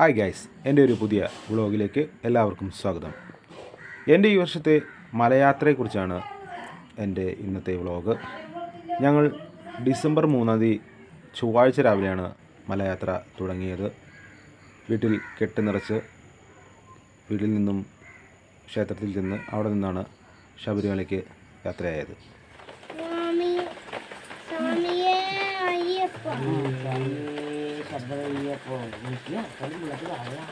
Hi guys എന്റെ ഒരു പുതിയ വ്ളോഗിലേക്ക് എല്ലാവർക്കും സ്വാഗതം. എന്റെ ഈ വർഷത്തെ മലയാത്രയെക്കുറിച്ചാണ് എന്റെ ഇന്നത്തെ വ്ളോഗ്. ഞങ്ങൾ ഡിസംബർ മൂന്നാം തീയതി ചൊവ്വാഴ്ച രാവിലെയാണ് മലയാത്ര തുടങ്ങിയത്. വീട്ടിൽ കെട്ട് നിറച്ച് വീട്ടിൽ നിന്നും ക്ഷേത്രത്തിൽ ചെന്ന് അവിടെ നിന്നാണ് ശബരിമലയ്ക്ക് യാത്രയായത്. സ്വാമിയെ Ayyappa. estás con el niño con mi tío, con el niño de la vida.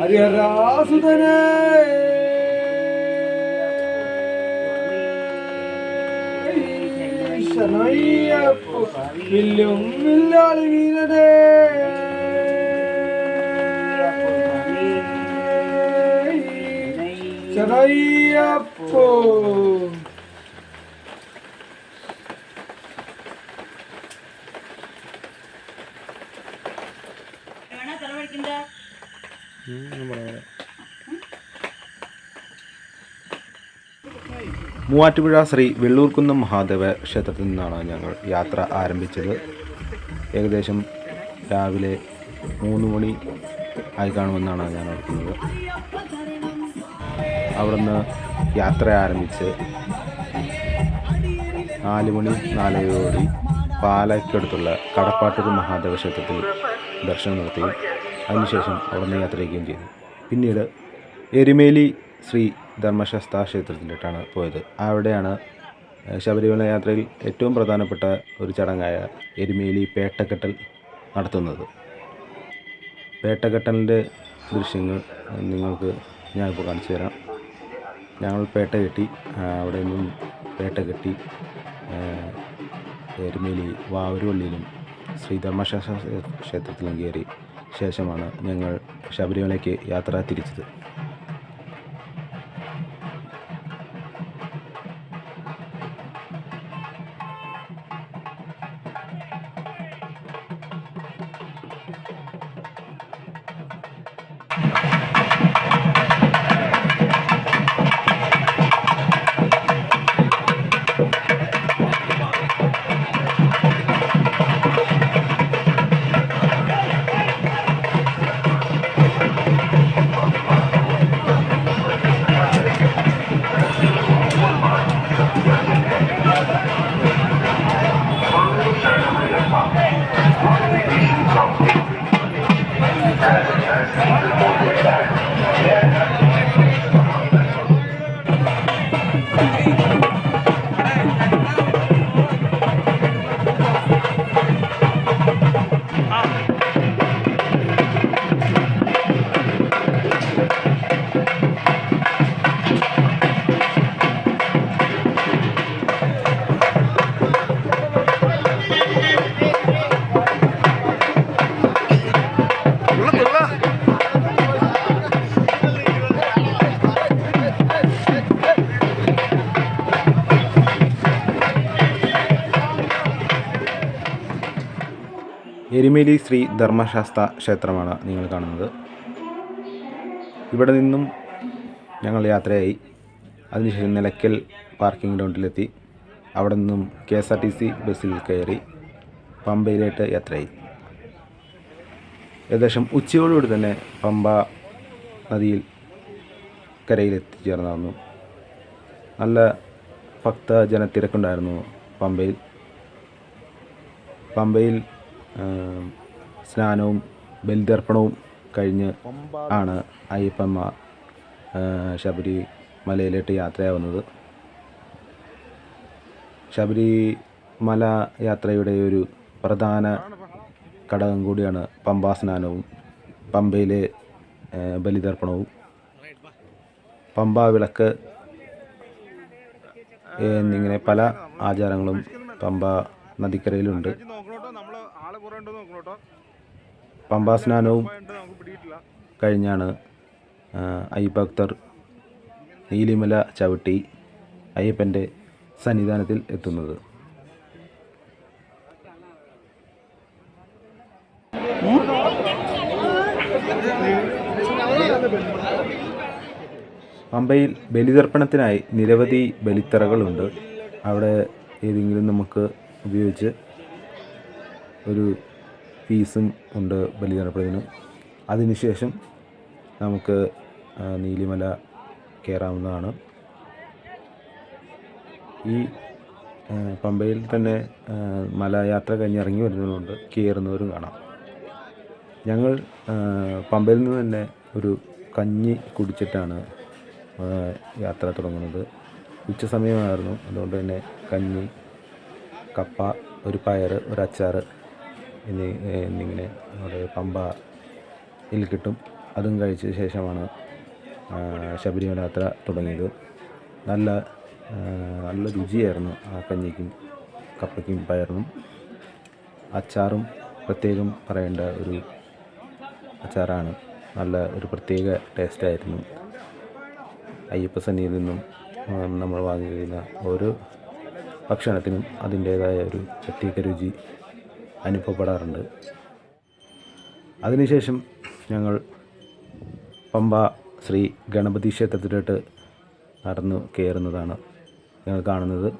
Adiós, ശനയ്യപ്പ വില്ലും വില്ലാളി വീരനെ ശനയ്യപ്പോ മൂവാറ്റുപുഴ ശ്രീ വെള്ളൂർക്കുന്നം മഹാദേവ ക്ഷേത്രത്തിൽ നിന്നാണ് ഞങ്ങൾ യാത്ര ആരംഭിച്ചത്. ഏകദേശം രാവിലെ മൂന്ന് മണി ആയി കാണുമെന്നാണ് ഞാൻ ഓർക്കുന്നത്. അവിടുന്ന് യാത്ര ആരംഭിച്ച് നാല് മണി നാലരയോടി പാലയ്ക്കടുത്തുള്ള കടപ്പാട്ടൂർ മഹാദേവ ക്ഷേത്രത്തിൽ ദർശനം നടത്തുകയും അതിനുശേഷം അവിടുന്ന് യാത്ര ചെയ്യുകയും ചെയ്തു. പിന്നീട് എരുമേലി ശ്രീ ധർമ്മശാസ്ത്ര ക്ഷേത്രത്തിലോട്ടാണ് പോയത്. അവിടെയാണ് ശബരിമല യാത്രയിൽ ഏറ്റവും പ്രധാനപ്പെട്ട ഒരു ചടങ്ങായ എരുമേലി പേട്ടക്കെട്ടൽ നടത്തുന്നത്. പേട്ടക്കെട്ടലിന്റെ ദൃശ്യങ്ങൾ നിങ്ങൾക്ക് ഞാനിപ്പോൾ കാണിച്ചു തരാം. ഞങ്ങൾ പേട്ട കെട്ടി അവിടെ നിന്നും പേട്ട കെട്ടി എരുമേലി വാവരുവള്ളിയിലും ശ്രീ ധർമ്മശാസ്ത്ര ക്ഷേത്രത്തിലും കയറി ശേഷമാണ് ഞങ്ങൾ ശബരിമലയ്ക്ക് യാത്ര തിരിച്ചത്. എരുമേലി ശ്രീ ധർമ്മശാസ്ത്ര ക്ഷേത്രമാണ് നിങ്ങൾ കാണുന്നത്. ഇവിടെ നിന്നും ഞങ്ങൾ യാത്രയായി. അതിനുശേഷം നിലയ്ക്കൽ പാർക്കിംഗ് ഗ്രൗണ്ടിലെത്തി. അവിടെ നിന്നും K S R T C ബസ്സിൽ കയറി പമ്പയിലേക്ക് യാത്രയായി. ഏകദേശം ഉച്ചയോടുകൂടി തന്നെ പമ്പ നദിയിൽ കരയിൽ എത്തിച്ചേർന്നു നല്ല ഭക്ത ജനത്തിരക്കുണ്ടായിരുന്നു പമ്പയിൽ. പമ്പയിൽ സ്നാനവും ബലിതർപ്പണവും കഴിഞ്ഞ് ആണ് അയ്യപ്പമ്മ ശബരി മലയിലോട്ട് യാത്രയാവുന്നത്. ശബരിമല യാത്രയുടെ ഒരു പ്രധാന ഘടകം കൂടിയാണ് പമ്പാ സ്നാനവും പമ്പയിലെ ബലിതർപ്പണവും. പമ്പാ വിളക്ക് എന്നിങ്ങനെ പല ആചാരങ്ങളും പമ്പ നദിക്കരയിലുണ്ട്. പമ്പാസ്നാനവും കഴിഞ്ഞാണ് അയ്യഭക്തർ നീലിമല ചവിട്ടി അയ്യപ്പന്റെ സന്നിധാനത്തിൽ എത്തുന്നത്. പമ്പയിൽ ബലിതർപ്പണത്തിനായി നിരവധി ബലിത്തറകളുണ്ട്. അവിടെ ഏതെങ്കിലും നമുക്ക് ഉപയോഗിച്ച് ഒരു ഫീസും ഉണ്ട് ബലിതർപ്പണത്തിന് അതിനുശേഷം നമുക്ക് നീലിമല കയറാവുന്നതാണ്. ഈ പമ്പയിൽ തന്നെ മലയാത്ര കഴിഞ്ഞ് ഇറങ്ങി വരുന്നവരുണ്ട്. കയറുന്നവരും കാണാം. ഞങ്ങൾ പമ്പയിൽ നിന്ന് തന്നെ ഒരു കഞ്ഞി കുടിച്ചിട്ടാണ് യാത്ര തുടങ്ങുന്നത്. ഉച്ച സമയമായിരുന്നു. അതുകൊണ്ട് തന്നെ കഞ്ഞി കപ്പ ഒരു പയർ ഒരു അച്ചാർ എന്നീ എന്നിങ്ങനെ അവിടെ പമ്പയിൽ കിട്ടും. അതും കഴിച്ച ശേഷമാണ് ശബരിമല യാത്ര തുടങ്ങിയത്. നല്ല നല്ല രുചിയായിരുന്നു ആ കഞ്ഞിക്കും കപ്പയ്ക്കും പയറിനും. അച്ചാറും പ്രത്യേകം പറയേണ്ട ഒരു അച്ചാറാണ്. നല്ല ഒരു പ്രത്യേക ടേസ്റ്റായിരുന്നു അയ്യപ്പസന്നിയിൽ നിന്നും നമ്മൾ വാങ്ങി കഴിയുന്ന ഓരോ ഭക്ഷണത്തിനും അതിന്റേതായ ഒരു പ്രത്യേക രുചി. അനുഭവപ്പെടാറുണ്ട്. അതിനുശേഷം ഞങ്ങൾ പമ്പ ശ്രീ ഗണപതി ക്ഷേത്രത്തിലോട്ട് നടന്നു കയറുന്നതാണ് ഞങ്ങൾ കാണുന്നത്.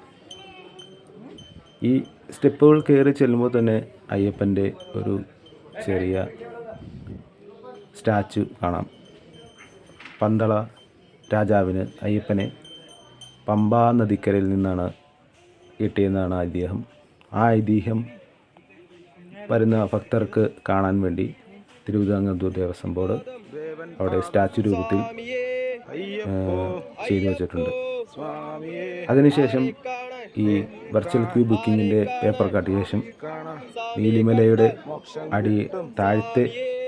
ഈ സ്റ്റെപ്പുകൾ കയറി ചെല്ലുമ്പോൾ തന്നെ അയ്യപ്പന്റെ ഒരു ചെറിയ സ്റ്റാച്ചു കാണാം. പന്തള രാജാവിന് അയ്യപ്പനെ പമ്പാ നദിക്കരയിൽ നിന്നാണ് കിട്ടിയെന്നാണ് ഐതിഹ്യം. ആ ഐതിഹ്യം വരുന്ന ഭക്തർക്ക് കാണാൻ വേണ്ടി തിരുവിതാംകൂർ ദേവസ്വം ബോർഡ് അവിടെ സ്റ്റാച്ചു രൂപത്തിൽ ചെയ്തു വച്ചിട്ടുണ്ട്. അതിനുശേഷം ഈ വെർച്വൽ ക്യൂ ബുക്കിങ്ങിന്റെ പേപ്പർ കാട്ടിയ ശേഷം നീലിമലയുടെ അടി താഴ്ത്തെ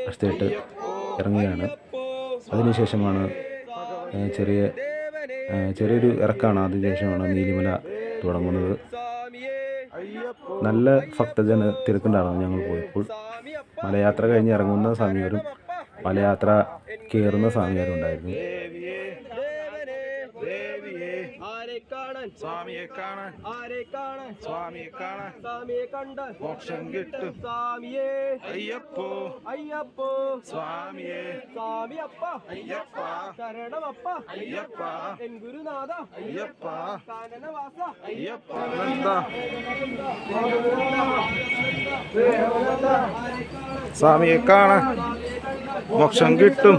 വശത്തേട്ട് ഇറങ്ങുകയാണ്. അതിനുശേഷമാണ് ചെറിയ ചെറിയൊരു ഇറക്കാണ്. അതിനുശേഷമാണ് നീലിമല തുടങ്ങുന്നത്. നല്ല ഭക്തജന തിരക്കുണ്ടായിരുന്നു ഞങ്ങൾ പോയപ്പോൾ. മലയാത്ര കഴിഞ്ഞ് ഇറങ്ങുന്ന സമയവരും മലയാത്ര കയറുന്ന സമയവരും ഉണ്ടായിരുന്നു. ആരെ കാണാൻ? സ്വാമിയെ കാണാൻ. ആരെ കാണാൻ? സ്വാമിയെ കാണാൻ. സ്വാമിയെ കണ്ടാൽ മോക്ഷം കിട്ടും. സ്വാമിയേ. അയ്യപ്പോ. അയ്യപ്പോ. സ്വാമിയെ. സ്വാമിയപ്പ അയ്യപ്പ. ശരണമപ്പ അയ്യപ്പ. എൻ ഗുരുനാഥ. അയ്യപ്പ. കാനനവാസ. അയ്യപ്പ. എന്താ സ്വാമിയെ കാണാൻ. മോക്ഷം കിട്ടും.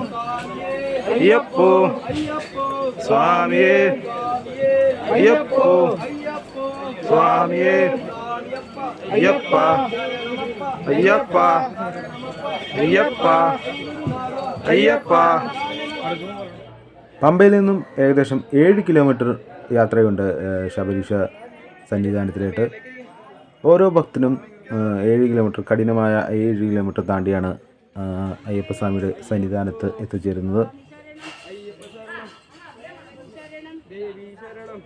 അയ്യപ്പോ. അയ്യപ്പോ. സ്വാമിയെ. അയ്യപ്പോ. സ്വാമിയേ. അയ്യപ്പ. അയ്യപ്പ. അയ്യപ്പ. അയ്യപ്പ. പമ്പയിൽ നിന്നും ഏകദേശം ഏഴ് കിലോമീറ്റർ യാത്രയുണ്ട് ശബരീഷ സന്നിധാനത്തിലേക്ക്. ഓരോ ഭക്തനും ഏഴ് കിലോമീറ്റർ കഠിനമായ ഏഴ് കിലോമീറ്റർ താണ്ടിയാണ് അയ്യപ്പസ്വാമിയുടെ സന്നിധാനത്ത് എത്തിച്ചേരുന്നത്. ദേവി ശരണം.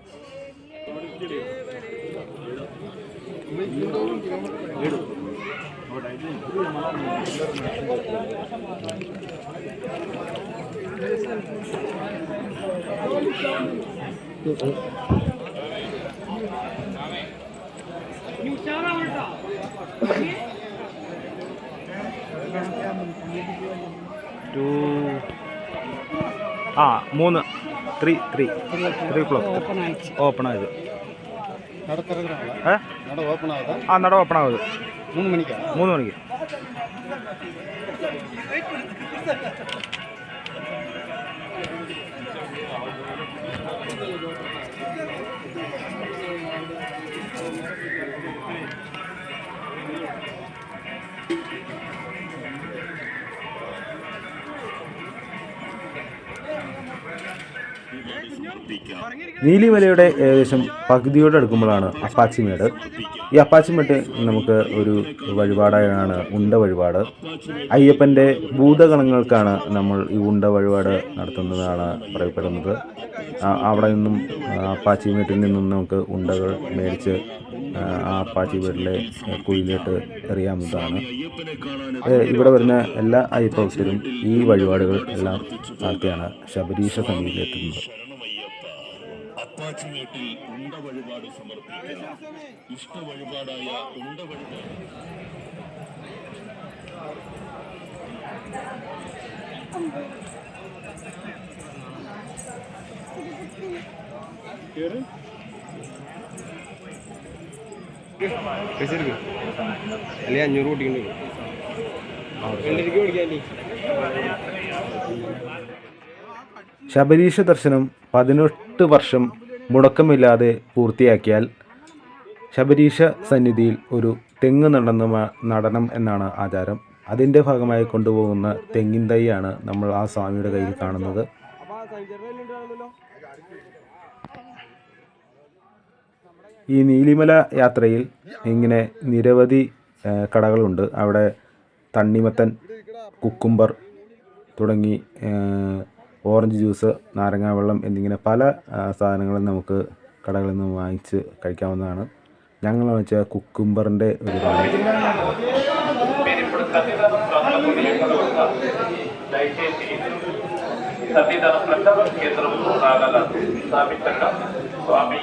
ടു ആ മൂന്ന്. Three three three clock open ആയത്. ഏ? ആ നട ഓപ്പൺ ആവുന്നത്. മൂന്ന് മണിക്കാ? മൂന്ന് മണിക്ക്. നീലിമലയുടെ ഏകദേശം പകുതിയോട് അടുക്കുമ്പോഴാണ് അപ്പാച്ചിമേട് ഈ അപ്പാച്ചിമേട്ട് നമുക്ക് ഒരു വഴിപാടായാണ് ഉണ്ട വഴിപാട്. അയ്യപ്പന്റെ ഭൂതഗണങ്ങൾക്കാണ് നമ്മൾ ഈ ഉണ്ട വഴിപാട് നടത്തുന്നതാണ് പറയപ്പെടുന്നത്. അവിടെ നിന്നും ആ, അപ്പാച്ചിമേട്ടിൽ നിന്നും നമുക്ക് ഉണ്ടകൾ മേടിച്ച് ആ, അപ്പാച്ചി വീട്ടിലെ കുഴിയിലിട്ട് എറിയാവുന്നതാണ്. ഇവിടെ വരുന്ന എല്ലാ അയ്യപ്പ ഭക്തരും ഈ വഴിപാടുകൾ എല്ലാം നടത്തിയാണ് ഇഷ്ട വഴിപാടായ ഉണ്ട വഴിപാട്. അല്ലെ അഞ്ഞൂറ് കൂട്ടിണ്ട് രണ്ടരക്ക് മേടിക്കാൻ ശബരീഷ ദർശനം പതിനെട്ട് വർഷം മുടക്കമില്ലാതെ പൂർത്തിയാക്കിയാൽ ശബരീഷ സന്നിധിയിൽ ഒരു തെങ്ങ് നടന്ന നടണം എന്നാണ് ആചാരം. അതിന്റെ ഭാഗമായി കൊണ്ടുപോകുന്ന തെങ്ങിൻ തൈയാണ് നമ്മൾ ആ സ്വാമിയുടെ കയ്യിൽ കാണുന്നത്. ഈ നീലിമല യാത്രയിൽ ഇങ്ങനെ നിരവധി കടകളുണ്ട്. അവിടെ തണ്ണിമത്തൻ കുക്കുംബർ തുടങ്ങി ഓറഞ്ച് ജ്യൂസ് നാരങ്ങാവെള്ളം എന്നിങ്ങനെ പല സാധനങ്ങളും നമുക്ക് കടകളിൽ നിന്ന് വാങ്ങിച്ച് കഴിക്കാവുന്നതാണ്. ഞങ്ങൾ വെച്ച കുക്കുംബറിന്റെ ഒരു കാര്യം సన్నిధాన ప్రసాద కేంద్రం నాగల స్థాపించక స్వామి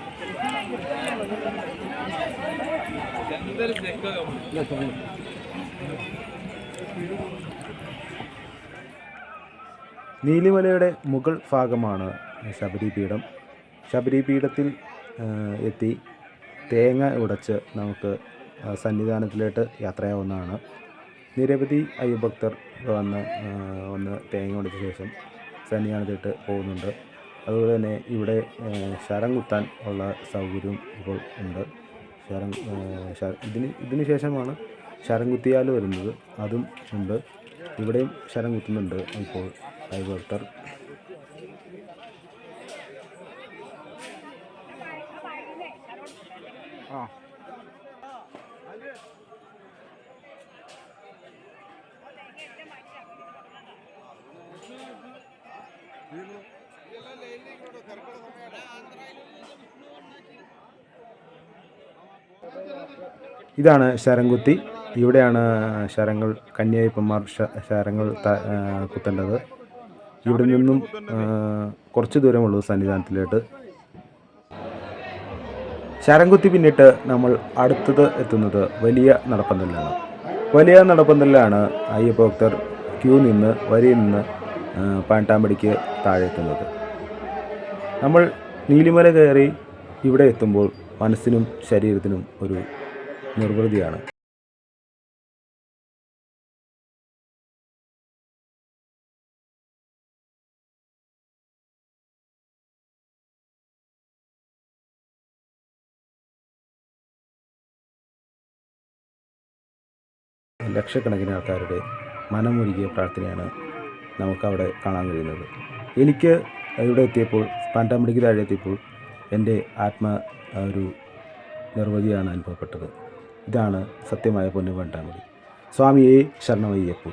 നീലിമലയുടെ മുകൾ ഭാഗമാണ് ശബരിപീഠം ശബരിപീഠത്തിൽ എത്തി തേങ്ങ ഉടച്ച് നമുക്ക് സന്നിധാനത്തിലോട്ട് യാത്രയാവുന്നതാണ്. നിരവധി അയ്യഭക്തർ വന്ന് ഒന്ന് തേങ്ങ ഉടച്ച ശേഷം സന്നിധാനത്തിട്ട് പോകുന്നുണ്ട്. അതുപോലെ തന്നെ ഇവിടെ ശരം കുത്താൻ ഉള്ള സൗകര്യവും ഇപ്പോൾ ഉണ്ട്. ശരം ഇതിന് ഇതിന് ശേഷമാണ് ശരം കുത്തിയാൽ വരുന്നത്. അതും ഉണ്ട്. ഇവിടെയും ശരം കുത്തുന്നുണ്ട് ഇപ്പോൾ അയ്യഭക്തർ ഇതാണ് ശരംകുത്തി. ഇവിടെയാണ് ശരങ്ങൾ കന്യായപ്പന്മാർ ശരങ്ങൾ കുത്തേണ്ടത്. ഇവിടെ നിന്നും കുറച്ച് ദൂരമുള്ളൂ സന്നിധാനത്തിലോട്ട്. ശരംകുത്തി പിന്നിട്ട് നമ്മൾ അടുത്തത് എത്തുന്നത് വലിയ നടപ്പന്തലാണ് വലിയ നടപ്പന്തലാണ് അയ്യഭക്തർ ക്യൂ നിന്ന് വരിയിൽ നിന്ന് ആ, പാണ്ടാമ്പടിക്ക് താഴെ എത്തുന്നത്. നമ്മൾ നീലിമല കയറി ഇവിടെ എത്തുമ്പോൾ മനസ്സിനും ശരീരത്തിനും ഒരു നിർവൃതിയാണ്. ലക്ഷക്കണക്കിന് ആൾക്കാരുടെ മനമൊരുകിയ പ്രാർത്ഥനയാണ് നമുക്കവിടെ കാണാൻ കഴിയുന്നത്. എനിക്ക് ഇവിടെ എത്തിയപ്പോൾ പാണ്ടാമ്പടിക്ക് താഴെ എത്തിയപ്പോൾ എന്റെ ആത്മ ഒരു നിർവധിയാണ് അനുഭവപ്പെട്ടത്. ഇതാണ് സത്യമായ പൊന്നു പാണ്ടാമ്പടി സ്വാമിയെ ശരണമയ്യപ്പു.